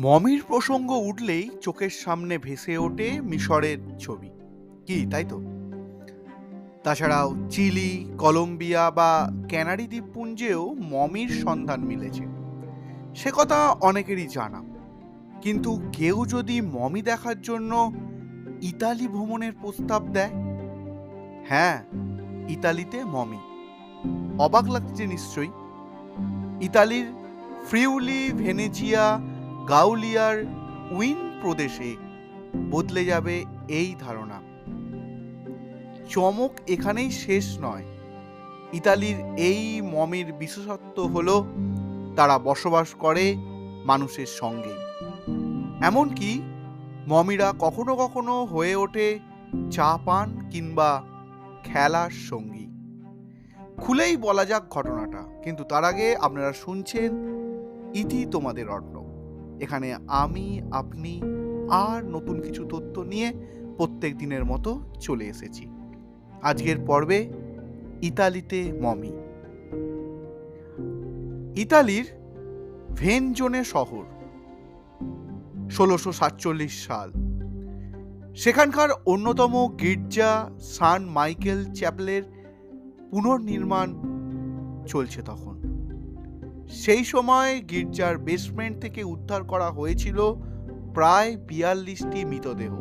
মমির প্রসঙ্গ উঠলেই চোখের সামনে ভেসে ওঠে মিশরের ছবি। কি, তাই তো? তাছাড়াও চিলি, কলম্বিয়া বা ক্যানারি দ্বীপপুঞ্জেও মমির সন্ধান মিলেছে। সে কথা অনেকেরই জানা। কিন্তু কেউ যদি মমি দেখার জন্য ইতালি ভ্রমণের প্রস্তাব দেয়? হ্যাঁ ইতালিতে মমি। অবাক লাগছে নিশ্চয়ই। ইতালির ফ্রিউলি ভেনেজিয়া গাউলিয়ার উইন প্রদেশে বদলে যাবে এই ধারণা। চমক এখানেই শেষ নয়। ইতালির এই মমির বিশেষত্ব হল, তারা বসবাস করে মানুষের সঙ্গে। এমনকি মমিরা কখনো কখনো হয়ে ওঠে চা পান কিংবা খেলার সঙ্গী। খুলেই বলা যাক ঘটনাটা, কিন্তু তার আগে আপনারা শুনছেন ইতি তোমাদের অর্ণ এখানে আমি, আপনি আর নতুন কিছু তথ্য নিয়ে প্রত্যেক দিনের মতো চলে এসেছি। আজকের পর্বে ইতালিতে মমি। ইতালির ভেনজোনে শহর, ষোলোশো সাতচল্লিশ সাল। সেখানকার অন্যতম গির্জা সান মাইকেল চ্যাপেলের পুনর্নির্মাণ চলছে তখন। সেই সময় গির্জার বেসমেন্ট থেকে উদ্ধার করা হয়েছিল প্রায় বিয়াল্লিশটি মৃতদেহ।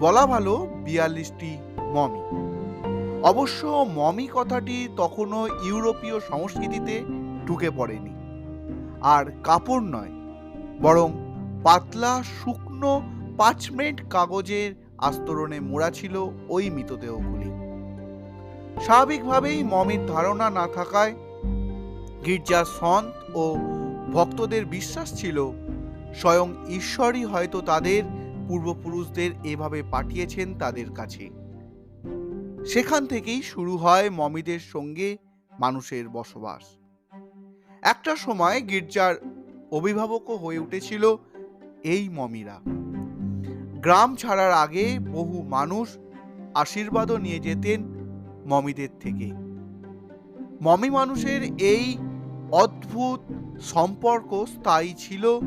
বলা ভালো বিয়াল্লিশটি মমি। অবশ্য মমি কথাটি তখনও ইউরোপীয় সংস্কৃতিতে ঢুকে পড়েনি। আর কাপড় নয়, বরং পাতলা, শুকনো পাঁচমেন্ট কাগজের আস্তরণে মোড়া ছিল ওই মৃতদেহগুলি। স্বাভাবিকভাবেই মমির ধারণা না থাকায় গির্জার সন্ত ও ভক্তদের বিশ্বাস ছিল, স্বয়ং ঈশ্বরই হয়তো তাদের পূর্বপুরুষদের এভাবে পাঠিয়েছেন তাদের কাছে। সেখান থেকেই শুরু হয় মমিদের সঙ্গে মানুষের বসবাস। একটা সময় গির্জার অভিভাবকও হয়ে উঠেছিল এই মমিরা। গ্রাম ছাড়ার আগে বহু মানুষ আশীর্বাদও নিয়ে যেতেন মমিদের থেকে। মমি মানুষের এই অদ্ভুত সম্পর্ক স্থায়ী ছিল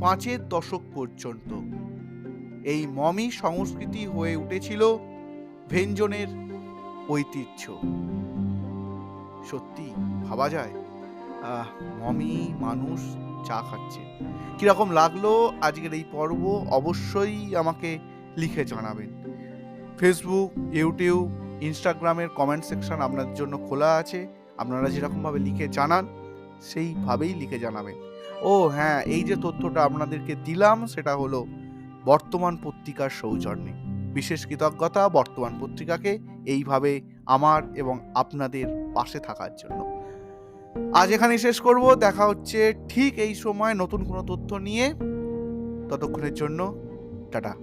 পাঁচের দশক পর্যন্ত। এই মমি সংস্কৃতি হয়ে উঠেছিল ভেঞ্জনের ঐতিহ্য। সত্যি ভাবা যায়? মমি মানুষ চা খাচ্ছে। কীরকম লাগল আজকের এই পর্ব অবশ্যই আমাকে লিখে জানাবেন। ফেসবুক ইউটিউব ইনস্টাগ্রামের কমেন্ট সেকশন আপনাদের জন্য খোলা আছে। আপনারা যেরকমভাবে লিখে জানান সেইভাবেই লিখে জানাবেন। ও হ্যাঁ এই যে তথ্যটা আপনাদেরকে দিলাম, সেটা হলো বর্তমান পত্রিকার সৌজন্যে। বিশেষ কৃতজ্ঞতা বর্তমান পত্রিকাকে এইভাবে আমার এবং আপনাদের পাশে থাকার জন্য। আজ এখানে শেষ করব। দেখা হচ্ছে ঠিক এই সময় নতুন কোনো তথ্য নিয়ে। ততক্ষণের জন্য, টাটা।